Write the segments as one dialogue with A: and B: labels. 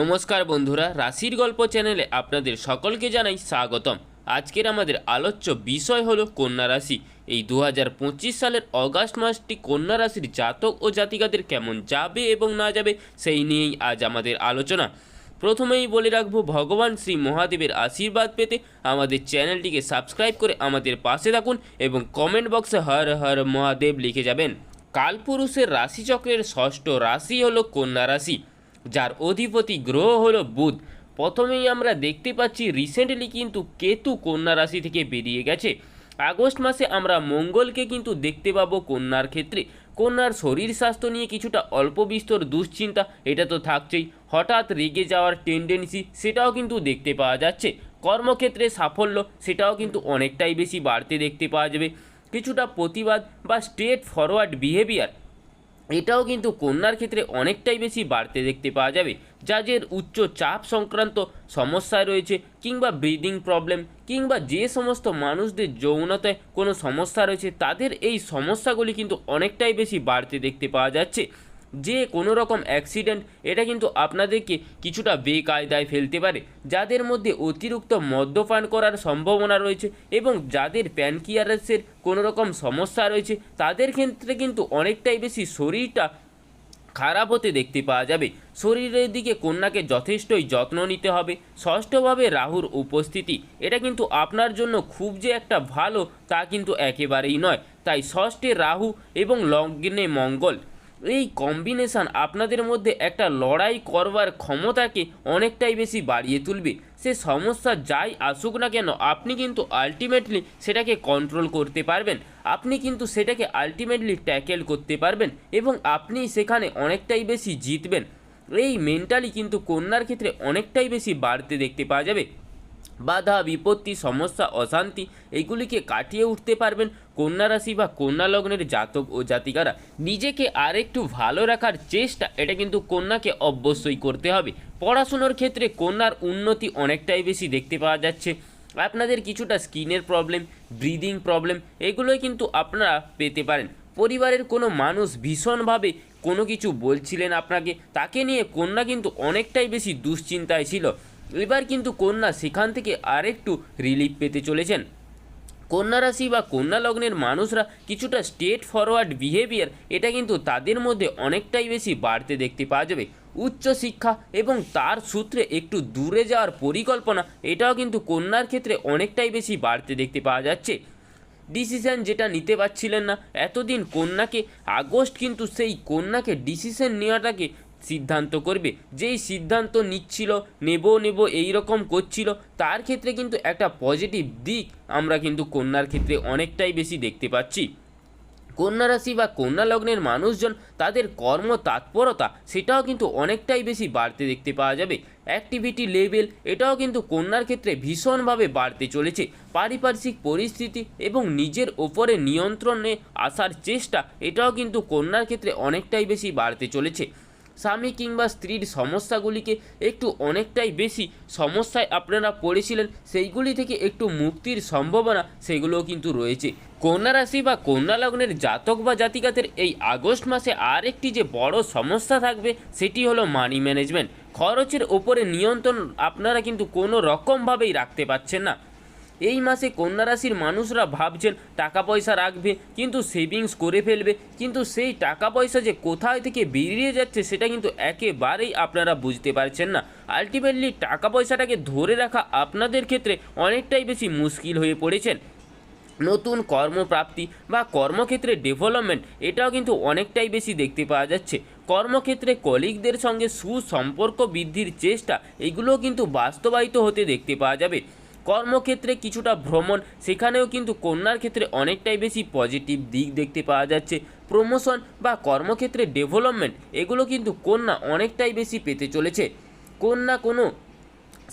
A: নমস্কার বন্ধুরা, রাশির গল্প চ্যানেলে আপনাদের সকলকে জানাই স্বাগতম। আজকের আমাদের আলোচ্য বিষয় হলো কন্যা রাশি। এই দু হাজার পঁচিশ সালের অগাস্ট মাসটি কন্যা রাশির জাতক ও জাতিকাদের কেমন যাবে এবং না যাবে, সেই নিয়েই আজ আমাদের আলোচনা। প্রথমেই বলে রাখব, ভগবান শ্রী মহাদেবের আশীর্বাদ পেতে আমাদের চ্যানেলটিকে সাবস্ক্রাইব করে আমাদের পাশে থাকুন এবং কমেন্ট বক্সে হর হর মহাদেব লিখে যাবেন। কালপুরুষের রাশিচক্রের ষষ্ঠ রাশি হলো কন্যা রাশি। যার অধিপতি গ্রহ হলো বুধ। প্রথমেই আমরা দেখতে পাচ্ছি রিসেন্টলি কিন্তু কেতু কন্যা রাশি থেকে বেরিয়ে গেছে। আগস্ট মাসে আমরা মঙ্গলকে কিন্তু দেখতে পাবো কন্যার ক্ষেত্রে। কন্যার শরীর স্বাস্থ্য নিয়ে কিছুটা অল্প বিস্তর দুশ্চিন্তা, এটা তো থাকছেই। হঠাৎ রেগে যাওয়ার টেন্ডেন্সি সেটাও কিন্তু দেখতে পাওয়া যাচ্ছে। কর্মক্ষেত্রে সাফল্য, সেটাও কিন্তু অনেকটাই বেশি বাড়তে দেখতে পাওয়া যাবে। কিছুটা প্রতিবাদ বা স্ট্রেট ফরওয়ার্ড বিহেভিয়ার এটাও কিন্তু কন্যার ক্ষেত্রে অনেকটাই বেশি বাড়তে দেখতে পাওয়া যাবে। যাদের উচ্চ চাপ সংক্রান্ত সমস্যায় রয়েছে কিংবা ব্রিদিং প্রবলেম কিংবা যে সমস্ত মানুষদের যৌনতায় কোনো সমস্যা রয়েছে, তাদের এই সমস্যাগুলি কিন্তু অনেকটাই বেশি বাড়তে দেখতে পাওয়া যাচ্ছে। যে কোনো রকম অ্যাক্সিডেন্ট এটা কিন্তু আপনাদেরকে কিছুটা বেকায়দায় ফেলতে পারে। যাদের মধ্যে অতিরিক্ত মদ্যপান করার সম্ভাবনা রয়েছে এবং যাদের প্যানকিয়ারাসের কোনো রকম সমস্যা রয়েছে, তাদের ক্ষেত্রে কিন্তু অনেকটাই বেশি শরীরটা খারাপ হতে দেখতে পাওয়া যাবে। শরীরের দিকে কন্যাকে যথেষ্টই যত্ন নিতে হবে। ষষ্ঠভাবে রাহুর উপস্থিতি, এটা কিন্তু আপনার জন্য খুব যে একটা ভালো তা কিন্তু একেবারেই নয়। তাই ষষ্ঠে রাহু এবং লগ্নে মঙ্গল এই কম্বিনেশন আপনাদের মধ্যে একটা লড়াই করবার ক্ষমতাকে অনেকটাই বেশি বাড়িয়ে তুলবে। সে সমস্যা যাই আসুক না কেন, আপনি কিন্তু আলটিমেটলি সেটাকে কন্ট্রোল করতে পারবেন। আপনি কিন্তু সেটাকে আলটিমেটলি ট্যাকেল করতে পারবেন এবং আপনি সেখানে অনেকটাই বেশি জিতবেন। এই মেন্টালি কিন্তু কন্যার ক্ষেত্রে অনেকটাই বেশি বাড়তে দেখতে পাওয়া যাবে। বাধা, বিপত্তি, সমস্যা, অশান্তি, এগুলিকে কাটিয়ে উঠতে পারবেন কন্যা রাশি বা কন্যা লগ্নের জাতক ও জাতিকারা। নিজেকে আরেকটু ভালো রাখার চেষ্টা, এটা কিন্তু কন্যাকে অবশ্যই করতে হবে। পড়াশুনোর ক্ষেত্রে কন্যার উন্নতি অনেকটাই বেশি দেখতে পাওয়া যাচ্ছে। আপনাদের কিছুটা স্কিনের প্রবলেম, ব্রিদিং প্রবলেম, এগুলোই কিন্তু আপনারা পেতে পারেন। পরিবারের কোনো মানুষ ভীষণভাবে কোনো কিছু বলছিলেন আপনাকে, তাকে নিয়ে কন্যা কিন্তু অনেকটাই বেশি দুশ্চিন্তায় ছিল। এবার কিন্তু কন্যা সেখান থেকে আরেকটু রিলিফ পেতে চলেছেন। কন্যা রাশি বা কন্যা লগ্নের মানুষরা কিছুটা স্টেট ফরওয়ার্ড বিহেভিয়ার এটা কিন্তু তাদের মধ্যে অনেকটাই বেশি বাড়তে দেখতে পাওয়া যাবে। উচ্চ শিক্ষা এবং তার সূত্রে একটু দূরে যাওয়ার পরিকল্পনা, এটাও কিন্তু কন্যার ক্ষেত্রে অনেকটাই বেশি বাড়তে দেখতে পাওয়া যাচ্ছে। ডিসিশন যেটা নিতে পারছিলেন না, এতদিন কন্যাকে, আগস্ট কিন্তু সেই কন্যাকে ডিসিশন নেওয়াটাকে সিদ্ধান্ত করবে। যেই সিদ্ধান্ত নিচ্ছিল, নেব নেব এই রকম করছিল, তার ক্ষেত্রে কিন্তু একটা পজিটিভ দিক আমরা কিন্তু কন্যার ক্ষেত্রে অনেকটাই বেশি দেখতে পাচ্ছি। কন্যা রাশি বা কন্যা লগ্নের মানুষজন, তাদের কর্ম তৎপরতা, সেটাও কিন্তু অনেকটাই বেশি বাড়তে দেখতে পাওয়া যাবে। অ্যাক্টিভিটি লেভেল এটাও কিন্তু কন্যার ক্ষেত্রে ভীষণভাবে বাড়তে চলেছে। পারিপার্শ্বিক পরিস্থিতি এবং নিজের ওপরে নিয়ন্ত্রণে আসার চেষ্টা, এটাও কিন্তু কন্যার ক্ষেত্রে অনেকটাই বেশি বাড়তে চলেছে। স্বামী কিংবা স্ত্রীর সমস্যাগুলিকে একটু অনেকটাই বেশি সমস্যায় আপনারা পড়েছিলেন, সেইগুলি থেকে একটু মুক্তির সম্ভাবনা সেগুলোও কিন্তু রয়েছে। কন্যা রাশি বা কন্যা লগ্নের জাতক বা জাতিকাদের এই আগস্ট মাসে আর একটি যে বড় সমস্যা থাকবে, সেটি হলো মানি ম্যানেজমেন্ট খরচের ওপরে নিয়ন্ত্রণ আপনারা কিন্তু কোনো রকমভাবেই রাখতে পারছেন না। এই মাসে কন্যা রাশির মানুষরা ভাবছেন টাকা পয়সা রাখবে, কিন্তু সেভিংস করে ফেলবে। কিন্তু সেই টাকা পয়সা যে কোথায় থেকে বেরিয়ে যাচ্ছে সেটা কিন্তু একেবারেই আপনারা বুঝতে পারছেন না। আলটিমেটলি টাকা পয়সাটাকে ধরে রাখা আপনাদের ক্ষেত্রে অনেকটাই বেশি মুশকিল হয়ে পড়েছেন। নতুন কর্মপ্রাপ্তি বা কর্মক্ষেত্রে ডেভেলপমেন্ট এটাও কিন্তু অনেকটাই বেশি দেখতে পাওয়া যাচ্ছে। কর্মক্ষেত্রে কলিগদের সঙ্গে সুসম্পর্ক বৃদ্ধির চেষ্টা, এগুলোও কিন্তু বাস্তবায়িত হতে দেখতে পাওয়া যাবে। কর্মক্ষেত্রে কিছুটা ভ্রমণ, সেখানেও কিন্তু কন্যার ক্ষেত্রে অনেকটাই বেশি পজিটিভ দিক দেখতে পাওয়া যাচ্ছে। প্রমোশন বা কর্মক্ষেত্রে ডেভেলপমেন্ট এগুলো কিন্তু কন্যা অনেকটাই বেশি পেতে চলেছে। কন্যা কোনো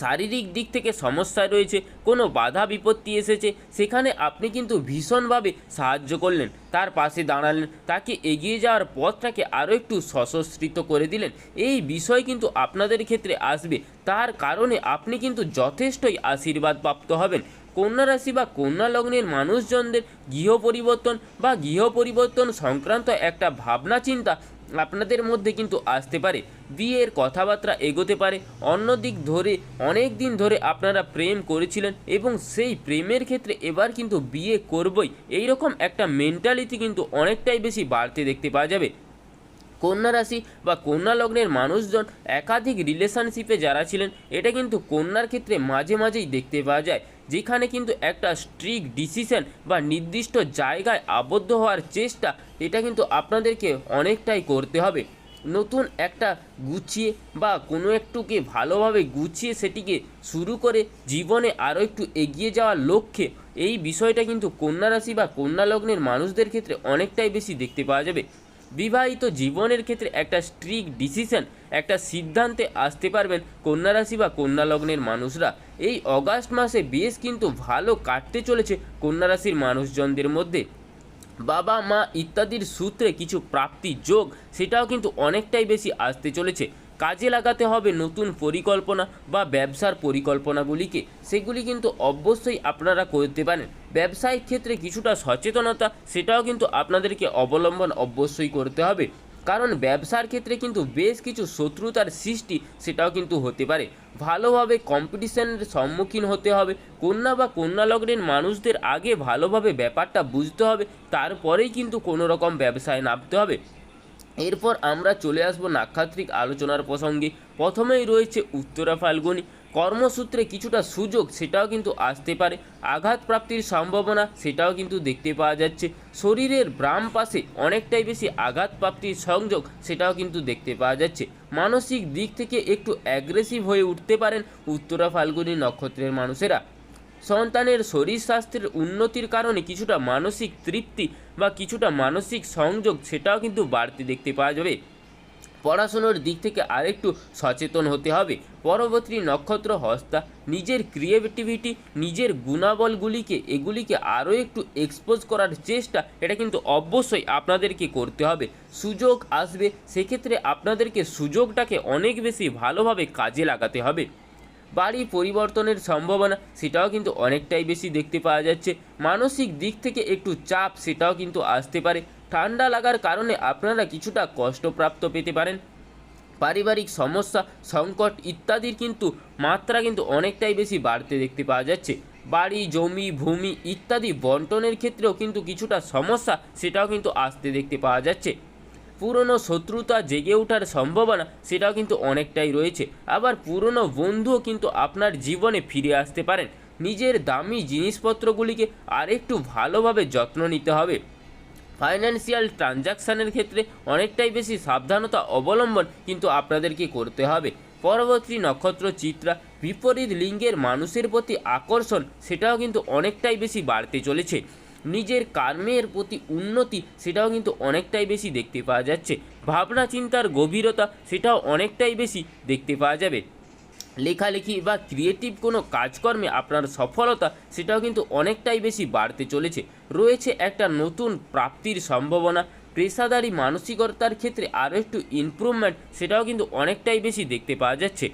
A: শারীরিক দিক থেকে সমস্যায় রয়েছে, কোনো বাধা বিপত্তি এসেছে, সেখানে আপনি কিন্তু ভীষণভাবে সাহায্য করলেন। তার পাশে দাঁড়ালেন, তাকে এগিয়ে যাওয়ার পথটাকে আরও একটু সশস্ত্রিত করে দিলেন। এই বিষয় কিন্তু আপনাদের ক্ষেত্রে আসবে, তার কারণে আপনি কিন্তু যথেষ্টই আশীর্বাদ প্রাপ্ত হবেন। কন্যা রাশি বা কন্যা লগ্নের মানুষজনদের গৃহ পরিবর্তন বা গৃহ পরিবর্তন সংক্রান্ত একটা ভাবনা চিন্তা আপনাদের মধ্যে কিন্তু আসতে পারে। বিয়ের কথাবার্তা এগোতে পারে। অন্য দিক ধরে অনেক দিন ধরে আপনারা প্রেম করেছিলেন এবং সেই প্রেমের ক্ষেত্রে এবার কিন্তু বিয়ে করবই। এইরকম একটা মেন্টালিটি কিন্তু অনেকটাই বেশি বাড়তে দেখতে পাওয়া যাবে। কন্যা রাশি বা কন্যা লগ্নের মানুষজন একাধিক রিলেশনশিপে যারা ছিলেন, এটা কিন্তু কন্যার ক্ষেত্রে মাঝে মাঝেই দেখতে পাওয়া যায়। যেখানে কিন্তু একটা স্ট্রিক ডিসিশন বা নির্দিষ্ট জায়গায় আবদ্ধ হওয়ার চেষ্টা, এটা কিন্তু আপনাদেরকে অনেকটাই করতে হবে। নতুন একটা গুছিয়ে বা কোনো একটুকে ভালোভাবে গুছিয়ে সেটিকে শুরু করে জীবনে আরও একটু এগিয়ে যাওয়ার লক্ষ্যে এই বিষয়টা কিন্তু কন্যা রাশি বা কন্যা লগ্নের মানুষদের ক্ষেত্রে অনেকটাই বেশি দেখতে পাওয়া যাবে। বিবাহিত জীবনের ক্ষেত্রে একটা স্ট্রিক ডিসিশন একটা সিদ্ধান্তে আসতে পারবেন কন্যা রাশি বা কন্যা লগ্নের মানুষরা। এই অগাস্ট মাসে বেশ কিন্তু ভালো কাটতে চলেছে কন্যা রাশির মানুষজনদের মধ্যে। বাবা, মা ইত্যাদির সূত্রে কিছু প্রাপ্তি যোগ সেটাও কিন্তু অনেকটাই বেশি আসতে চলেছে। কাজে লাগাতে হবে নতুন পরিকল্পনা বা ব্যবসার পরিকল্পনাগুলিকে। সেগুলি কিন্তু অবশ্যই আপনারা করতে পারেন। ব্যবসায়িক ক্ষেত্রে কিছুটা সচেতনতা সেটাও কিন্তু আপনাদেরকে অবলম্বন অবশ্যই করতে হবে। কারণ ব্যবসার ক্ষেত্রে কিন্তু বেশ কিছু শত্রুতার সৃষ্টি সেটাও কিন্তু হতে পারে। ভালোভাবে কম্পিটিশনের সম্মুখীন হতে হবে, কন্যা বা কন্যা লগ্নের মানুষদের আগে ভালোভাবে ব্যাপারটা বুঝতে হবে, তারপরেই কিন্তু কোনো রকম ব্যবসায় নামতে হবে। এরপর আমরা চলে আসব নাক্ষাত্রিক আলোচনার প্রসঙ্গে। প্রথমেই রয়েছে উত্তরা ফাল্গুনি। কর্মসূত্রে কিছুটা সুযোগ সেটাও কিন্তু আসতে পারে। আঘাত প্রাপ্তির সম্ভাবনা সেটাও কিন্তু দেখতে পাওয়া যাচ্ছে। শরীরের ব্রাম পাশে অনেকটাই বেশি আঘাত প্রাপ্তির সংযোগ সেটাও কিন্তু দেখতে পাওয়া যাচ্ছে। মানসিক দিক থেকে একটু অ্যাগ্রেসিভ হয়ে উঠতে পারেন উত্তরা ফাল্গুনি নক্ষত্রের মানুষেরা। সন্তানের শরীর স্বাস্থ্যের উন্নতির কারণে কিছুটা মানসিক তৃপ্তি বা কিছুটা মানসিক সংযোগ সেটাও কিন্তু বাড়তে দেখতে পাওয়া যাবে। পড়াশুনোর দিক থেকে আরেকটু সচেতন হতে হবে। পরবর্তী নক্ষত্র হস্তা নিজের ক্রিয়েটিভিটি নিজের গুণাবলগুলিকে, এগুলিকে আরও একটু এক্সপোজ করার চেষ্টা, এটা কিন্তু অবশ্যই আপনাদেরকে করতে হবে। সুযোগ আসবে, সেক্ষেত্রে আপনাদেরকে সুযোগটাকে অনেক বেশি ভালোভাবে কাজে লাগাতে হবে। বাড়ি পরিবর্তনের সম্ভাবনা, সেটাও কিন্তু অনেকটাই বেশি দেখতে পাওয়া যাচ্ছে। মানসিক দিক থেকে একটু চাপ, সেটাও কিন্তু আসতে পারে। ঠান্ডা লাগার কারণে আপনারা কিছুটা কষ্টপ্রাপ্ত পেতে পারেন। পারিবারিক সমস্যা, সংকট ইত্যাদির কিন্তু মাত্রা কিন্তু অনেকটাই বেশি বাড়তে দেখতে পাওয়া যাচ্ছে। বাড়ি, জমি, ভূমি ইত্যাদি বন্টনের ক্ষেত্রেও কিন্তু কিছুটা সমস্যা সেটাও কিন্তু আসতে দেখতে পাওয়া যাচ্ছে। পুরনো শত্রুতা জেগে ওঠার সম্ভাবনা সেটাও কিন্তু অনেকটাই রয়েছে। আবার পুরনো বন্ধুও কিন্তু আপনার জীবনে ফিরে আসতে পারেন। নিজের দামি জিনিসপত্রগুলিকে আরেকটু ভালোভাবে যত্ন নিতে হবে। ফাইন্যান্সিয়াল ট্রানজাকশানের ক্ষেত্রে অনেকটাই বেশি সাবধানতা অবলম্বন কিন্তু আপনাদেরকে করতে হবে। পরবর্তী নক্ষত্র চিত্রা বিপরীত লিঙ্গের মানুষের প্রতি আকর্ষণ, সেটাও কিন্তু অনেকটাই বেশি বাড়তে চলেছে। নিজের কর্মের প্রতি উন্নতি, সেটাও কিন্তু অনেকটাই বেশি দেখতে পাওয়া যাচ্ছে। ভাবনা চিন্তার গভীরতা, সেটাও অনেকটাই বেশি দেখতে পাওয়া যাবে। লেখালেখি বা ক্রিয়েটিভ কোনো কাজকর্মে আপনার সফলতা সেটাও কিন্তু অনেকটাই বেশি বাড়তে চলেছে। রয়েছে একটা নতুন প্রাপ্তির সম্ভাবনা। পেশাদারি মানসিকতার ক্ষেত্রে আরও একটু ইমপ্রুভমেন্ট সেটাও কিন্তু অনেকটাই বেশি দেখতে পাওয়া যাচ্ছে।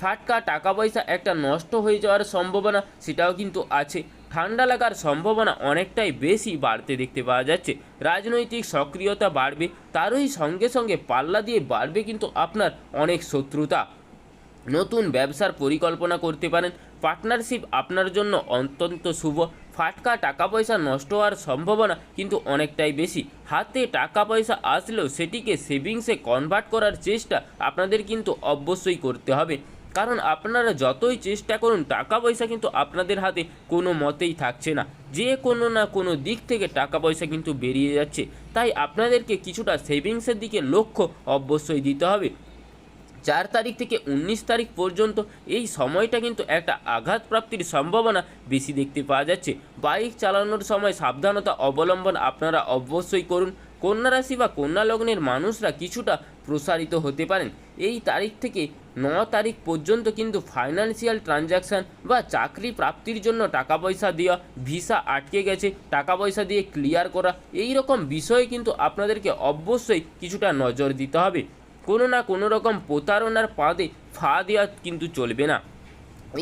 A: ফাটকা টাকা পয়সা একটা নষ্ট হয়ে যাওয়ার সম্ভাবনা সেটাও কিন্তু আছে। ঠান্ডা লাগার সম্ভাবনা অনেকটাই বেশি বাড়তে দেখতে পাওয়া যাচ্ছে। রাজনৈতিক সক্রিয়তা বাড়বে, তারই সঙ্গে সঙ্গে পাল্লা দিয়ে বাড়বে কিন্তু আপনার অনেক শত্রুতা। নতুন ব্যবসার পরিকল্পনা করতে পারেন। পার্টনারশিপ আপনার জন্য অত্যন্ত শুভ। ফাটকা টাকা পয়সা নষ্ট হওয়ার সম্ভাবনা কিন্তু অনেকটাই বেশি। হাতে টাকা পয়সা আসলেও সেটিকে সেভিংসে কনভার্ট করার চেষ্টা আপনাদের কিন্তু অবশ্যই করতে হবে। কারণ আপনারা যতই চেষ্টা করুন টাকা পয়সা কিন্তু আপনাদের হাতে কোনো মতেই থাকছে না। যে কোনো না কোনো দিক থেকে টাকা পয়সা কিন্তু বেরিয়ে যাচ্ছে। তাই আপনাদেরকে কিছুটা সেভিংসের দিকে লক্ষ্য অবশ্যই দিতে হবে। চার তারিখ থেকে উনিশ তারিখ পর্যন্ত এই সময়টা কিন্তু একটা আঘাত প্রাপ্তির সম্ভাবনা বেশি দেখতে পাওয়া যাচ্ছে। বাইক চালানোর সময় সাবধানতা অবলম্বন আপনারা অবশ্যই করুন। কন্যা রাশি বা কন্যা লগ্নের মানুষরা কিছুটা প্রসারিত হতে পারেন। এই তারিখ থেকে ন তারিখ পর্যন্ত কিন্তু ফাইন্যান্সিয়াল ট্রানজ্যাকশান বা চাকরি প্রাপ্তির জন্য টাকা পয়সা দেওয়া, ভিসা আটকে গেছে টাকা পয়সা দিয়ে ক্লিয়ার করা এই রকম বিষয়ে কিন্তু আপনাদেরকে অবশ্যই কিছুটা নজর দিতে হবে। কোনো না কোনো রকম প্রতারণার পাদে ফা দেওয়া কিন্তু চলবে না।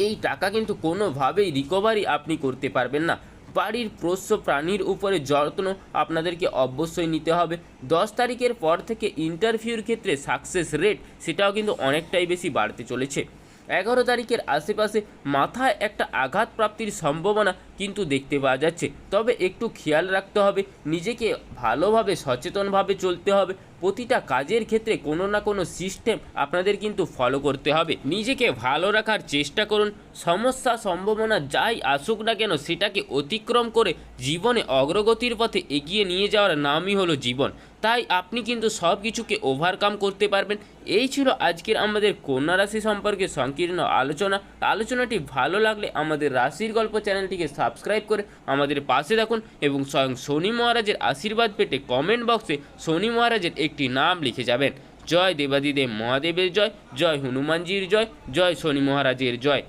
A: এই টাকা কিন্তু কোনোভাবেই রিকভারি আপনি করতে পারবেন না। বাড়ির পোষ্য প্রাণীর উপরে যত্ন আপনাদেরকে অবশ্যই নিতে হবে। দশ তারিখের পর থেকে ইন্টারভিউর ক্ষেত্রে সাকসেস রেট সেটাও কিন্তু অনেকটাই বেশি বাড়তে চলেছে। এগারো তারিখের আশেপাশে মাথায় একটা আঘাত প্রাপ্তির সম্ভাবনা কিন্তু দেখতে পাওয়া যাচ্ছে। তবে একটু খেয়াল রাখতে হবে, নিজেকে ভালোভাবে সচেতনভাবে চলতে হবে। প্রতিটা কাজের ক্ষেত্রে কোনো না কোনো সিস্টেম আপনাদের কিন্তু ফলো করতে হবে। নিজেকে ভালো রাখার চেষ্টা করুন সমস্যা, সম্ভাবনা যাই আসুক না কেন, সেটাকে অতিক্রম করে জীবনে অগ্রগতির পথে এগিয়ে নিয়ে যাওয়ার নামই হলো জীবন। তাই আপনি কিন্তু সব কিছুকে ওভারকাম করতে পারবেন। এই ছিল আজকের আমাদের কন্যা রাশি সম্পর্কে সংকীর্ণ আলোচনা। আলোচনাটি ভালো লাগলে আমাদের রাশির গল্প চ্যানেলটিকে সাবস্ক্রাইব করে আমাদের পাশে থাকুন এবং স্বয়ং শনি মহারাজের আশীর্বাদ পেতে কমেন্ট বক্সে শনি মহারাজের একটি নাম লিখে যাবেন। জয় দেবাদিদেব মহাদেবের জয় জয় হনুমানজির জয় জয় শনি মহারাজের জয়।